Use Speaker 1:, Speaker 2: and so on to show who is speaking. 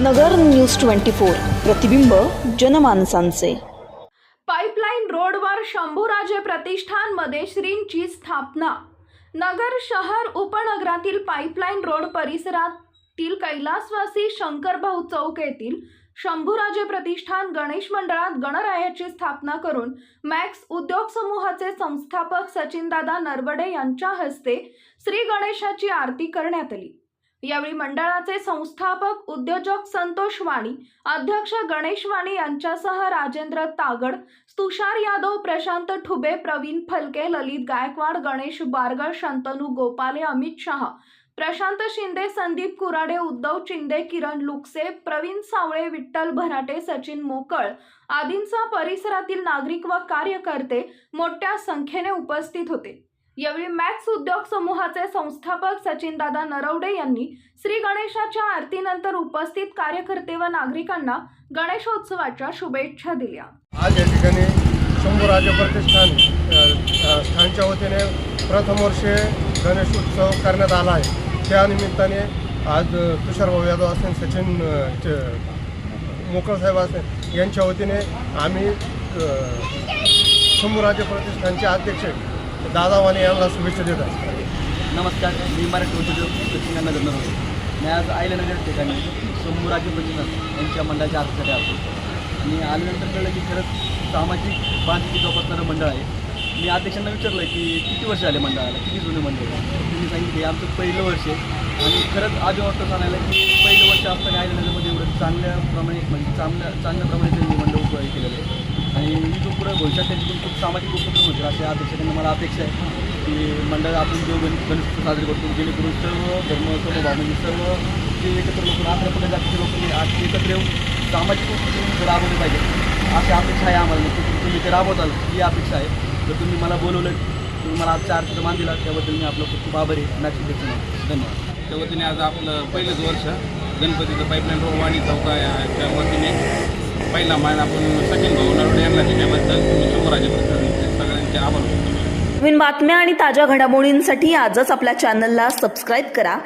Speaker 1: नगर news twenty four. प्रतिबिंब जनमानसांचे.
Speaker 2: Pipeline रोडवर शंभूराजे प्रतिष्ठानमध्ये श्रींची स्थापना. नगर शहर उपनगरातील पाईपलाईन रोड परिसरातील कैलासवासी शंकरभाऊ चौक येथील शंभूराजे प्रतिष्ठान गणेश मंडळात गणरायाची स्थापना करून मॅक्स उद्योग समूहाचे संस्थापक सचिनदादा नरवडे यांच्या हस्ते श्री गणेशाची आरती करण्यात आली. यावेळी मंडळाचे संस्थापक उद्योजक संतोष वाणी अध्यक्ष गणेश वाणी यांच्यासह राजेंद्र तागड तुषार यादव प्रशांत ठुबे प्रवीण फलके ललित गायकवाड गणेश बारगळ शंतनू गोपाले अमित शहा प्रशांत शिंदे संदीप कुराडे उद्धव चिंदे किरण लुकसे प्रवीण सावळे विठ्ठल भराटे सचिन मोकळ आदींचा परिसरातील नागरिक व कार्यकर्ते मोठ्या संख्येने उपस्थित होते. यावेळी मॅक्स उद्योग समूहाचे संस्थापक सचिनदादा नरवडे यांनी श्री गणेशाच्या आरतीनंतर उपस्थित कार्यकर्ते व नागरिकांना गणेशोत्सवाच्या शुभेच्छा दिल्या.
Speaker 3: आज या ठिकाणी शंभूराजे प्रतिष्ठान स्थानच्या वतीने प्रथम वर्षे गणेशोत्सव करण्यात आला आहे. त्या निमित्ताने आज अ, तुषारभाऊ यादव असेल सचिन अ, मोकळसाहेब असेल यांच्या वतीने आम्ही अ, शंभूराजे प्रतिष्ठानचे अध्यक्ष दादा वाणी यांना शुभेच्छा देत आहे
Speaker 4: नमस्कार मी मराठी उद्योजक सचिन नगर नरवडे मी आज आयल्यानगर ठिकाणी सोमराजी प्रतिष्ठान यांच्या मंडळाच्या आजसाठी आलो आणि आल्यानंतर कळलं की खरंच सामाजिक बांधकी जोपासणारं मंडळ आहे. मी अध्यक्षांना विचारलं की किती वर्ष आले मंडळाला? किती जुने मंडळ आहे? त्यांनी सांगितले आमचं पहिलं वर्ष आहे. आणि खरंच आज वाटतं सांगायला की पहिलं वर्ष असताना आयल्यानगरमध्ये एवढं चांगल्या प्रमाणे म्हणजे चांगल्या चांगल्या प्रमाणे त्यांनी मंडळ उभं केलेलं आहे. आणि मी जो पुढे भविष्यात त्यांच्याकडून खूप सामाजिक उपक्रम होतील असे अध्यक्षांना मला अपेक्षा आहे की मंडळ आपण जो गण गणेश साजरे करतो जेणेकरून सर्व धर्म सर्व भाव म्हणजे सर्व जे एकत्र लोक अकरा पकडे जातीचे लोक हे आज एकत्र येऊन सामाजिक उपक्रम राबवले पाहिजे अशी अपेक्षा आहे आम्हाला. नक्की तुम्ही ते राबवताल ही अपेक्षा आहे. तर तुम्ही मला बोलवलं तुम्ही मला आजच्या अर्थ मान दिला त्याबद्दल मी आपलं खूप खूप आभारी नाशिक धन्यवाद.
Speaker 5: त्या वतीने आज आपलं पहिलंच वर्ष गणपतीचं पाईपलाईन रोड वाणी चौकाच्या वतीने. पहिला मान आपण सचिन भाऊ नरवडे यांना दिल्याबद्दल मी शंभराजे प्रसाद सगळ्यांचे आभार
Speaker 1: नवीन बातम्या आणि ताज्या घडामोडींसाठी आजच आपल्या चॅनलला सबस्क्राईब करा.